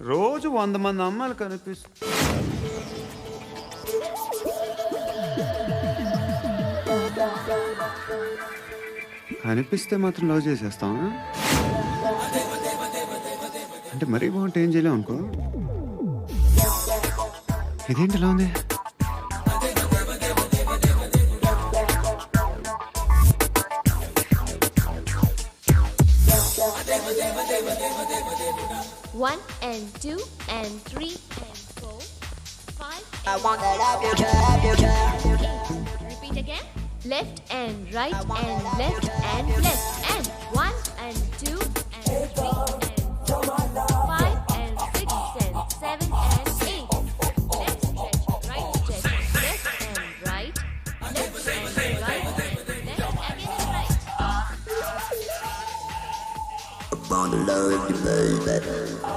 రోజు వంద మంది అమ్మాయిలు కనిపిస్తు కనిపిస్తే మాత్రం లవ్ చేసేస్తాం అంటే మరీ బాగుంటే ఏం చేయలేం అనుకో. ఇదేంటి ఇలా ఉంది? One and two and three and four, five. I want that up your trap, your trap. Eight. Repeat again. Left and right and left and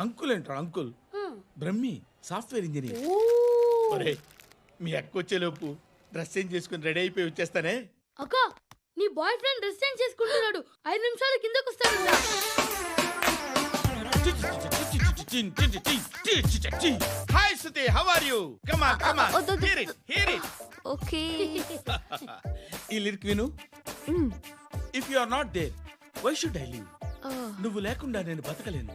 uncle ఏంట్రా అంకుల్. Brahmi software engineer. మీ అక్క వచ్చేలోపు డ్రెస్ చేంజ్ చేసుకుని ready అయిపోయి వచ్చేస్తానే? అక్క నీ boy friend dress change చేసుకుంటున్నాడు. ఐదు నిమిషాలు కిందకు వస్తాడు hi Suthi how are you come on come on వద్దు, వద్దు. Hear it hear it okay. ఈ లిరిక్ విను. If you are not there why should I live నువ్వు లేకుండా నేను బతకలేను.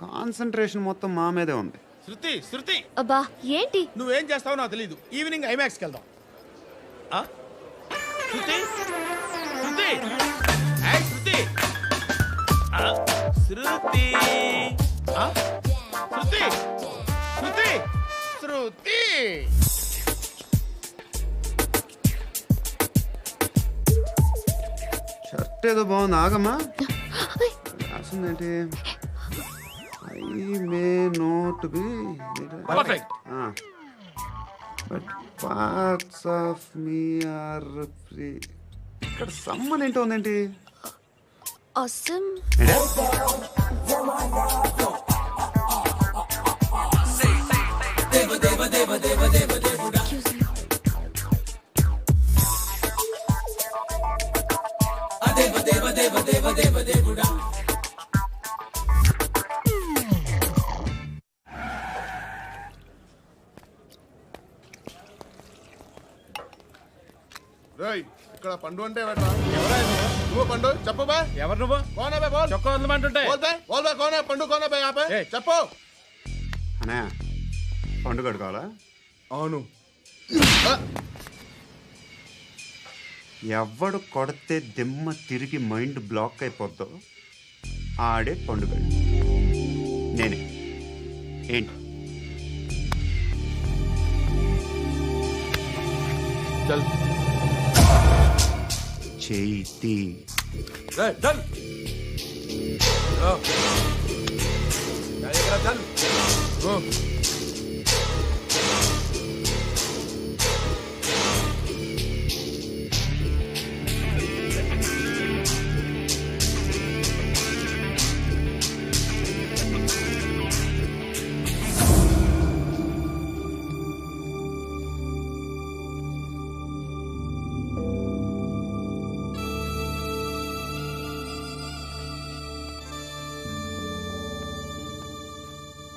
కాన్సన్ట్రేషన్ మొత్తం మా మీదే ఉంది. శృతి శృతి! అబ్బా ఏంటి? నువ్వేం చేస్తావో నాకు తెలియదు ఈవినింగ్ ఐమాక్స్కి వెళ్దాం. ఆ? శృతి? శృతి! ఏయ్, శృతి! ఆ, శృతి! ఆ? శృతి! శృతి! శృతి! షర్ట్ ఏదో బాగుంది. ఆగమ్మా. రాసిందేంటి? I may not be perfect but parts of me are free ఇక్కడ సమ్మన్ ఏంటో ఉందేంటి? అసమ్. పండు అంటే ఎవరా నువ్వు పండు చెప్పు బా. ఎవరు నువ్వు? కోనా బే బోల్. చొక్కా వదలమంటుంటే బోల్ బే బోల్ బే కోనా పండు కోనా బే. చెప్పు. అనే పండుగ కావాలా? అవును. ఎవడు కొడితే దిమ్మ తిరిగి మైండ్ బ్లాక్ అయిపోద్దో ఆడే పండుగ నేనే. ఏంటి? చల్. చేతి చల్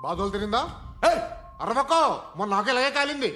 బాధలు తిరిందా? అరవకో మొన్న నాకు ఇలాగే కాలింది.